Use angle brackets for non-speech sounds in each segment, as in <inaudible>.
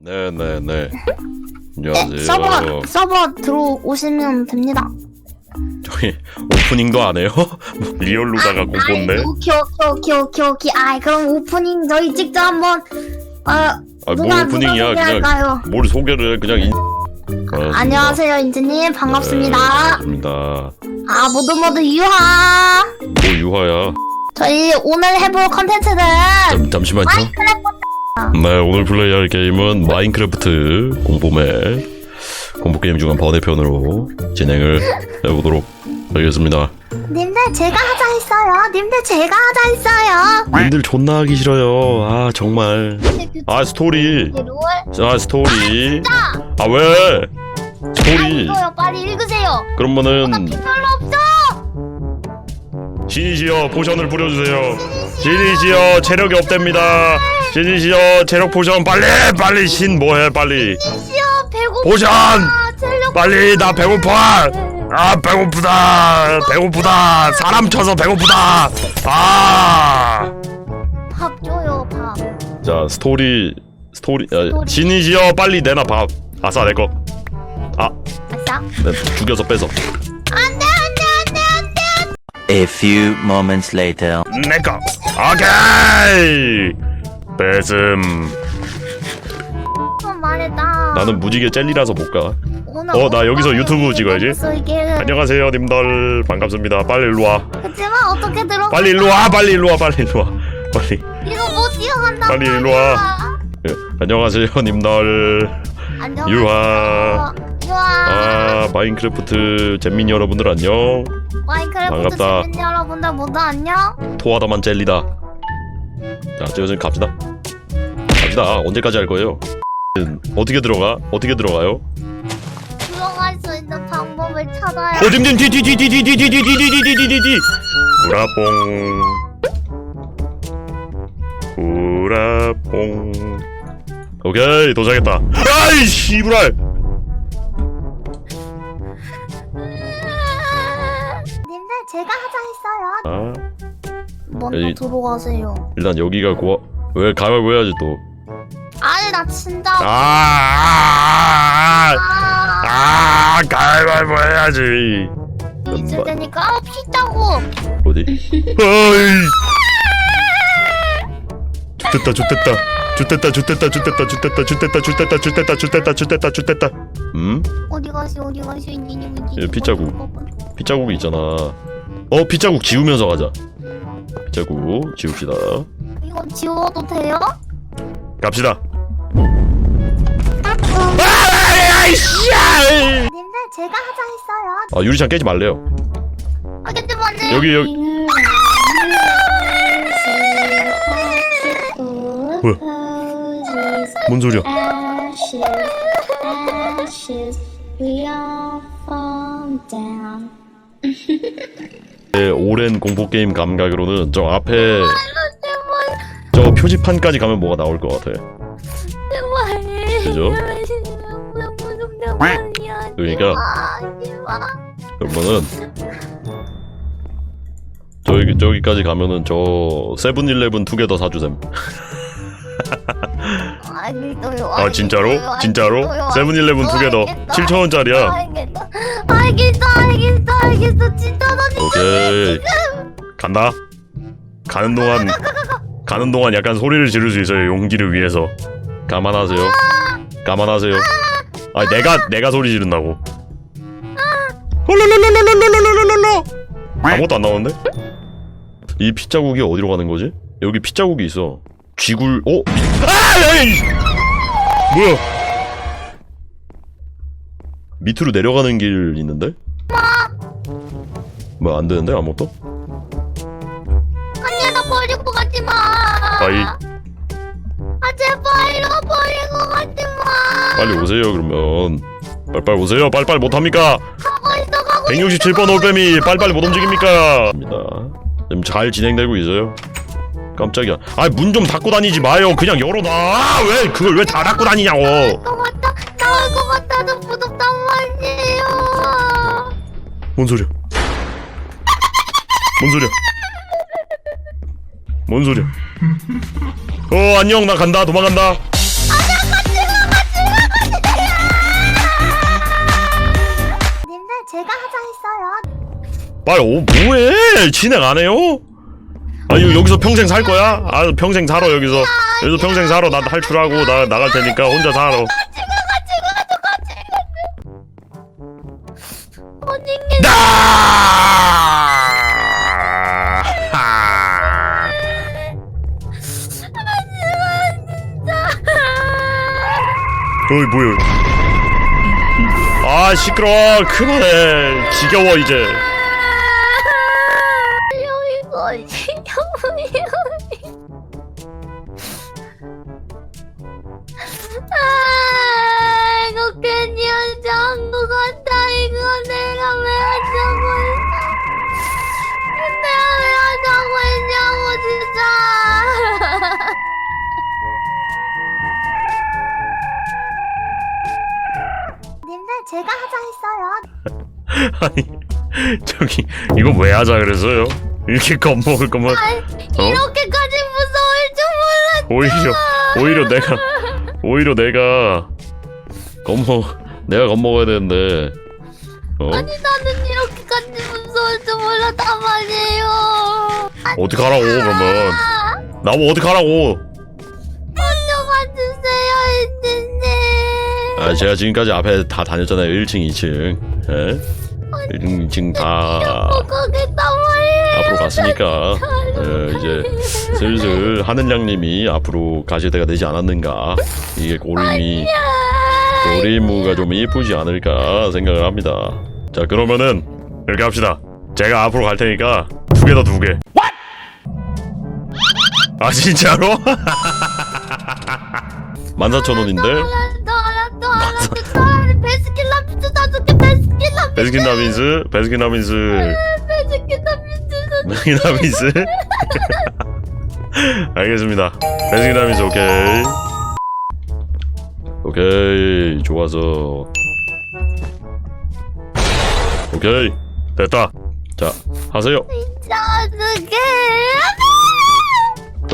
네네네. 네, 안녕하세요. 서버 서버 들어오시면 됩니다. 저희 오프닝도 안 해요? 뭐 <laughs> 리얼로다가 공포인데? 아이, 오케이 오케이 오케이 오케이 오케이. 아이 그럼 오프닝 저희 직접 한번 어 아, 뭐 누가 오프닝이야. 누가 그냥? 뭘 소개를 해. 그냥 인... 반갑습니다. 안녕하세요 인지님 반갑습니다. 네, 반갑습니다. 아 모두 모두 유하. 뭐 유화야? 저희 오늘 해볼 컨텐츠는 잠, 잠시만요. 네, 오늘 플레이할 게임은 마인크래프트 공포맵 공포 게임 중한 번외편으로 진행을 <laughs> 해보도록 하겠습니다. 님들 제가 하자 했어요. 님들 제가 하자 했어요. 님들 존나 하기 싫어요. 아 정말. 아 스토리. 롤. 아 스토리. 아 왜? 아 스토리. 이거요 빨리 읽으세요. 그러면은 별로 없어. 신이시여 포션을 뿌려주세요. 신이시여 체력이 없답니다. 신이시여 체력 포션 빨리 빨리 신 뭐해 빨리 시어 배고파. 포션 체력 빨리 나 배고파. 아 배고프다 배고프다 사람 쳐서 배고프다 아. 밥 줘요 밥. 자 스토리 스토리 아, 스토리. 신이시여 빨리 내놔 밥 아싸 내거 아 아싸. 내 죽여서 뺏어 안돼. A few moments later. 내거 오케이 뺏음 어 말했다. 나는 무지개 젤리라서 못가 오늘 어, 나 여기서 유튜브 찍어야지. 먹었어, 이게. 안녕하세요 님들 반갑습니다 빨리 일로와 그치만 어떻게 들어? 빨리 일로와 빨리 일로와 빨리 일로와 빨리 이거 못 뛰어간다. 빨리 일로 와. 예, 안녕하세요 님들 안녕. 유하. 유하. 아 마인크래프트 잼민 여러분들 안녕 마인크래프트 반갑다. 시민 여러분들 모두 안녕. 토하다만 젤리다 자 저희는 갑시다 갑시다 언제까지 할 거예요 어떻게 들어가 어떻게 들어가요 들어갈 수 있는 방법을 찾아야. 어dimdim 디디디디디디디디디디디디디디 구라뽕 구라뽕 오케이 도착했다 아이 씨부랄 제가 하자 했어요. 아 먼저 여기- 들어가세요. 일단 여기가 고아 왜 가위바위보 해야지 또 아니 나 진짜. 아, 아, 아, 아. 아, 가위바위보 해야지 있을 테니까 어, 피자고. 어디? 어이 좋됐다 좋됐다 좋됐다 좋됐다 좋됐다 좋됐다 좋됐다 좋됐다 좋됐다 좋됐다 좋됐다 좋됐다 음? 어디 가시 어디 가시 니니 예, 빗자국. 빗자국이 있잖아 어 빗자국 지우면서 가자. 빗자국 지웁시다. 이거 지워도 돼요? 갑시다. 님들 제가 하자 했어요. 아 유리창 깨지 말래요. 아 근데 맞네. 여기 여기. 뭐야? 뭔 소리야? Ashes, ashes, we all fall down. 제 오랜 공포 게임 감각으로는 저 앞에 저 표지판까지 가면 뭐가 나올 것 같아 그죠? 그러니까 그러면은 저기 저기까지 가면은 저 세븐일레븐 두 개 더 사주셈. <laughs> 아 진짜로? 진짜로? 세븐일레븐 두 개 더 7천 원짜리야. 알겠어 알겠어 알겠어 알겠어 진짜 나 진짜 오케이 간다. 가는 동안 가는 동안 약간 소리를 지를 수 있어요 용기를 위해서. 감안하세요. 감안하세요. 아 내가 내가 소리 지른다고. 홀로로로로로로로로로로 아무것도 안 나오는데? 이 핏자국이 어디로 가는 거지? 여기 핏자국이 있어. 쥐굴 어? 아! 에이! 뭐야? 밑으로 내려가는 길 있는데? 뭐 안 되는데 아무것도? 아니야 나 버리고 가지 마. 아이 아 제발 이거 버리고 가지 마. 빨리 오세요 그러면 빨빨 오세요 빨빨 못합니까? 가고 있어 가고 167번 올빼미 빨빨 못 움직입니까? 입니다. 지금 잘 진행되고 있어요. 깜짝이야. 아, 문 좀 닫고 다니지 마요. 그냥 열어놔. 아, 왜 그걸 왜 다 닫고 다니냐고. 것 같다 나올 것 같다 좀 무섭단 말이에요 뭔 소리야? 뭔 소리야? 뭔 소리야? 어, 안녕. 나 간다. 도망간다. 제가 하자 했어요 빨리 오 뭐해? 진행 안 해요? 아니 여기서 평생 살 거야? 아 평생 살아 여기서. 여기서 평생 살아. 나 탈출하고 나 나갈 테니까 혼자 살아. 나! 하! 어이 뭐야. 아 시끄러워. 그만해 지겨워 이제 아니 저기 이거 왜 하자 그랬어요? 이렇게 겁먹을 거면 아이, 이렇게까지 무서울 줄 몰랐 오히려 오히려 내가 오히려 내가 겁먹 내가 겁먹어야 되는데 어? 아니 나는 이렇게까지 무서울 줄 몰랐단 말이에요. 아니, 어떡하라고 그러면? 나보고 어떡하라고? 먼저 가주세요 이제님. 아 제가 지금까지 앞에 다 다녔잖아요. 1층 2층. 예? 1층 2층 다 앞으로 갔으니까. 예, 이제 슬슬 하늘양님이 앞으로 가실 때가 되지 않았는가. 이게 고림이 고리무가 좀 이쁘지 않을까 생각을 합니다. 자 그러면은 이렇게 합시다. 제가 앞으로 갈 테니까 두 개 더 두개. 아 진짜로? <laughs> 14,000원인데 베스킨라빈스 사줄게 베스킨라빈스 베스킨 라빈스 베스킨 라빈스 베스킨 라빈스 베스킨 라빈스 알겠습니다. 베스킨 라빈스 오케이 오케이 좋아서. 오케이 됐다. 자 하세요. 진짜 어떡해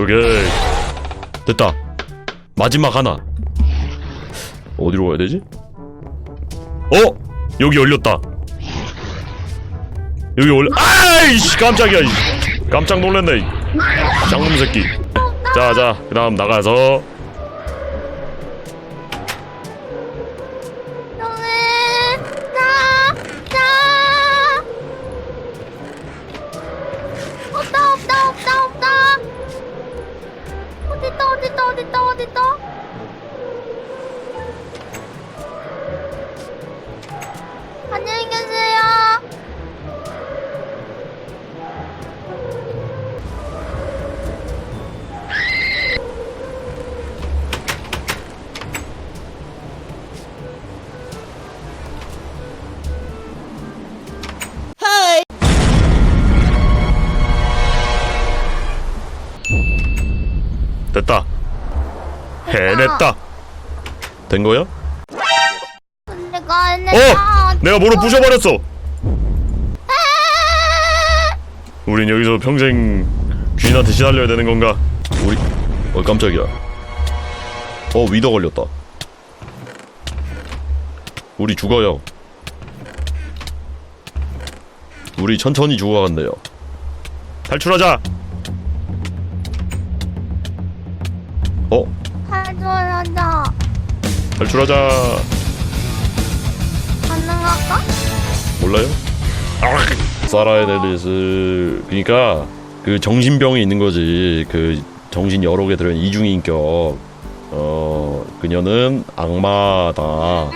오케이 됐다. 마지막 하나. 어디로 가야 되지? 어? 여기 열렸다 여기 열려 아이씨 깜짝이야 이. 깜짝 놀랐네 이. 쌍놈 새끼 자 자 그 다음 나가서 됐다. 해냈다. 된 거야? 내가 어! 했다. 내가 뭐로 부셔버렸어? 우린 여기서 평생 귀신한테 시달려야 되는 건가? 우리 어 깜짝이야. 어 위더 걸렸다. 우리 죽어요. 우리 천천히 죽어간대요. 탈출하자 탈출한다. 탈출하자. 가능할까? 몰라요? 사라의 델리스 그러니까 그 정신병이 있는 거지. 그 정신 여러 개 들어있는 이중 인격. 어 그녀는 악마다.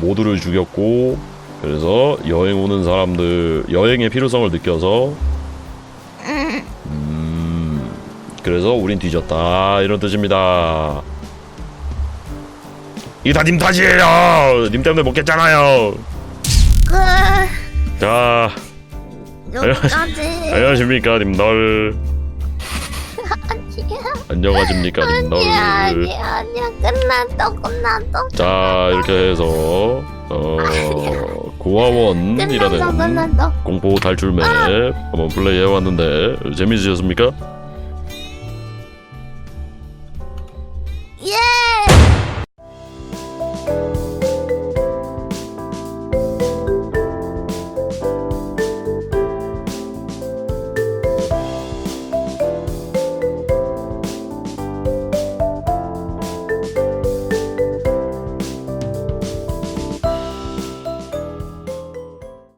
모두를 죽였고 그래서 여행 오는 사람들 여행의 필요성을 느껴서. 음 그래서 우린 뒤졌다. 이런 뜻입니다 이게 다 님 탓이에요. 님 때문에 못 깼잖아요. 그 자. 여기까지. <laughs> 안녕하십니까 님들 안녕하십니까 아니야 님들 아니야 아니야. 끝났어 끝났어. 자 이렇게 해서 어 고아원이라는 끝났어 공포 탈출 맵 한번 플레이 해 왔는데 재밌으셨습니까?